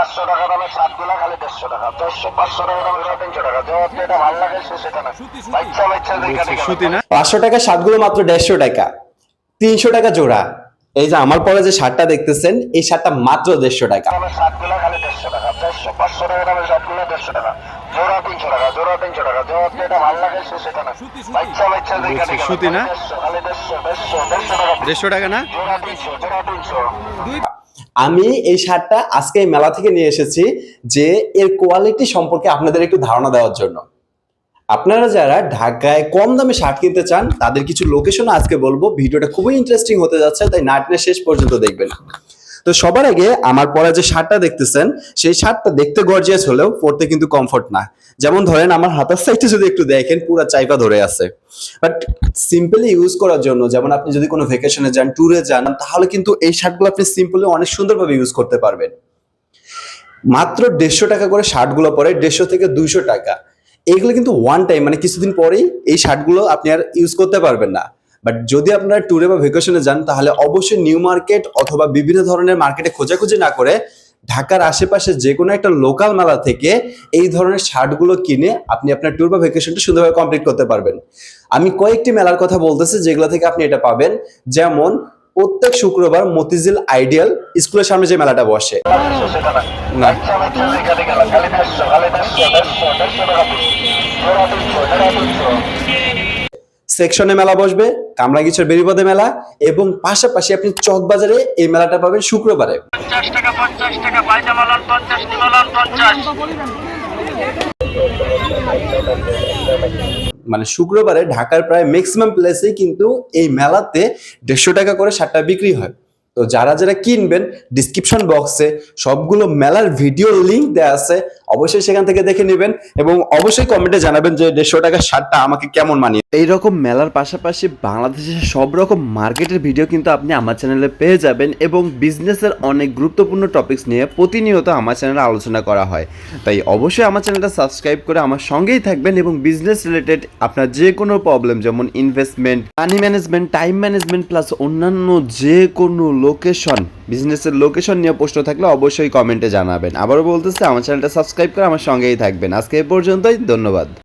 পাঁচশো টাকা দামের শার্টগুলো খালি দেড়শো টাকা। দেড়শো পাঁচশো টাকা শার্ট তিনশো টাকা। যে যেটা ভালো লাগে সে সেটা না। বাচ্চা বাচ্চা পাঁচশো টাকা শার্টগুলো মাত্র দেড়শো টাকা। তিনশো টাকা জোড়া। এই যে আমার পরে যে শার্টটা দেখতেছেন এই শার্টটা মাত্র দেড়শো টাকা। শার্টগুলো খালি দেড়শো টাকা। দেড়শো পাঁচশো টাকা দামের শার্টগুলো দেড়শো টাকা। জোড়া তিনশো টাকা জোড়া তিনশো টাকা। যে যেটা ভালো লাগে সে সেটা না। বাচ্চা বাচ্চা দেখা দেখা সুতি না? দেড়শো দেড়শো দেড়শো দেড়শো টাকা। দেড়শো টাকা না? জোড়া তিনশো জোড়া তিনশো। আমি এই শার্টটা আজকে এই মেলা থেকে নিয়ে এসেছি যে এর কোয়ালিটি সম্পর্কে আপনাদের একটু ধারণা দেওয়ার জন্য। আপনারা যারা ঢাকায় কম দামে শার্ট কিনতে চান, তাদের কিছু লোকেশন আজকে বলব। ভিডিওটা খুবই ইন্টারেস্টিং হতে যাচ্ছে, তাই নাটনে শেষ পর্যন্ত দেখবেন। তো সবার আগে আমার পরা যে শার্টটা দেখতেছেন, সেই শার্টটা দেখতে গর্জিয়াস হলেও পরতে কিন্তু কমফোর্ট না। যেমন ধরেন আমার হাতার সাইডটা যদি একটু দেখেন, পুরো চাইপা ধরে আছে। বাট সিম্পলি ইউজ করার জন্য, যেমন আপনি যদি কোনো ভেকেশনে যান ট্যুরে যান, তাহলে কিন্তু এই শার্টগুলো আপনি সিম্পলি অনেক সুন্দরভাবে ইউজ করতে পারবেন। মাত্র দেড়শো টাকা করে শার্টগুলো পরে, দেড়শো থেকে দুইশো টাকা। এইগুলো কিন্তু ওয়ান টাইম মানে কিছুদিন পরেই এই শার্টগুলো আপনি আর ইউজ করতে পারবেন না। বাট যদি আপনারা ট্যুরে বা ভেকেশনে যান, তাহলে অবশ্যই নিউ মার্কেট অথবা বিভিন্ন ধরনের মার্কেটে খোঁজাখুঁজি না করে ঢাকার আশেপাশে যে কোনো একটা লোকাল মেলা থেকে এই ধরনের শার্টগুলো কিনে আপনি আপনার ট্যুর বা ভেকেশনটা সুন্দরভাবে কমপ্লিট করতে পারবেন। আমি কয়েকটি মেলার কথা বলতেছি যেগুলো থেকে আপনি এটা পাবেন। যেমন, প্রত্যেক শুক্রবার মতিঝিল আইডিয়াল স্কুলের সামনে যে মেলাটা বসে। না। সেকশনে মেলা বসবে কামরাঙ্গিচর বেরিপদে মেলা এবং পাশাপাশি আপনি চকবাজারে এই মেলাটা পাবেন শুক্রবারে। পঞ্চাশ টাকা পঞ্চাশ টাকা পায়জামা পঞ্চাশ নিমা পঞ্চাশ। মানে শুক্রবারে ঢাকার প্রায় ম্যাক্সিমাম প্লেসে কিন্তু এই মেলাতে দেড়শো টাকা করে শার্টটা বিক্রি হয়। তো যারা যারা কিনবেন ডিসক্রিপশন বক্সে সবগুলো মেলার ভিডিও লিংক দেওয়া আছে। অবশ্যই সেখান থেকে দেখে নেবেন এবং অবশ্যই কমেন্টে জানাবেন যে দেড়শো টাকার শার্টটা আমাকে কেমন মানিয়ে এইরকম মেলার পাশাপাশি বাংলাদেশের সব রকম মার্কেটের ভিডিও কিন্তু আপনি আমার চ্যানেলে পেয়ে যাবেন এবং বিজনেসের অনেক গুরুত্বপূর্ণ টপিকস নিয়ে প্রতিনিয়ত আমার চ্যানেলে আলোচনা করা হয়। তাই অবশ্যই আমার চ্যানেলটা সাবস্ক্রাইব করে আমার সঙ্গেই থাকবেন এবং বিজনেস রিলেটেড আপনার যে কোনো প্রবলেম যেমন investment money management time management plus অন্যান্য যে কোনো লোকেশন বিজনেসের লোকেশন নিয়ে প্রশ্ন থাকলে অবশ্যই কমেন্টে জানাবেন। আবারও বলতেছে, আমার চ্যানেলটা সাবস্ক্রাইব করে আমার সঙ্গেই থাকবেন। আজকে এ পর্যন্তই ধন্যবাদ।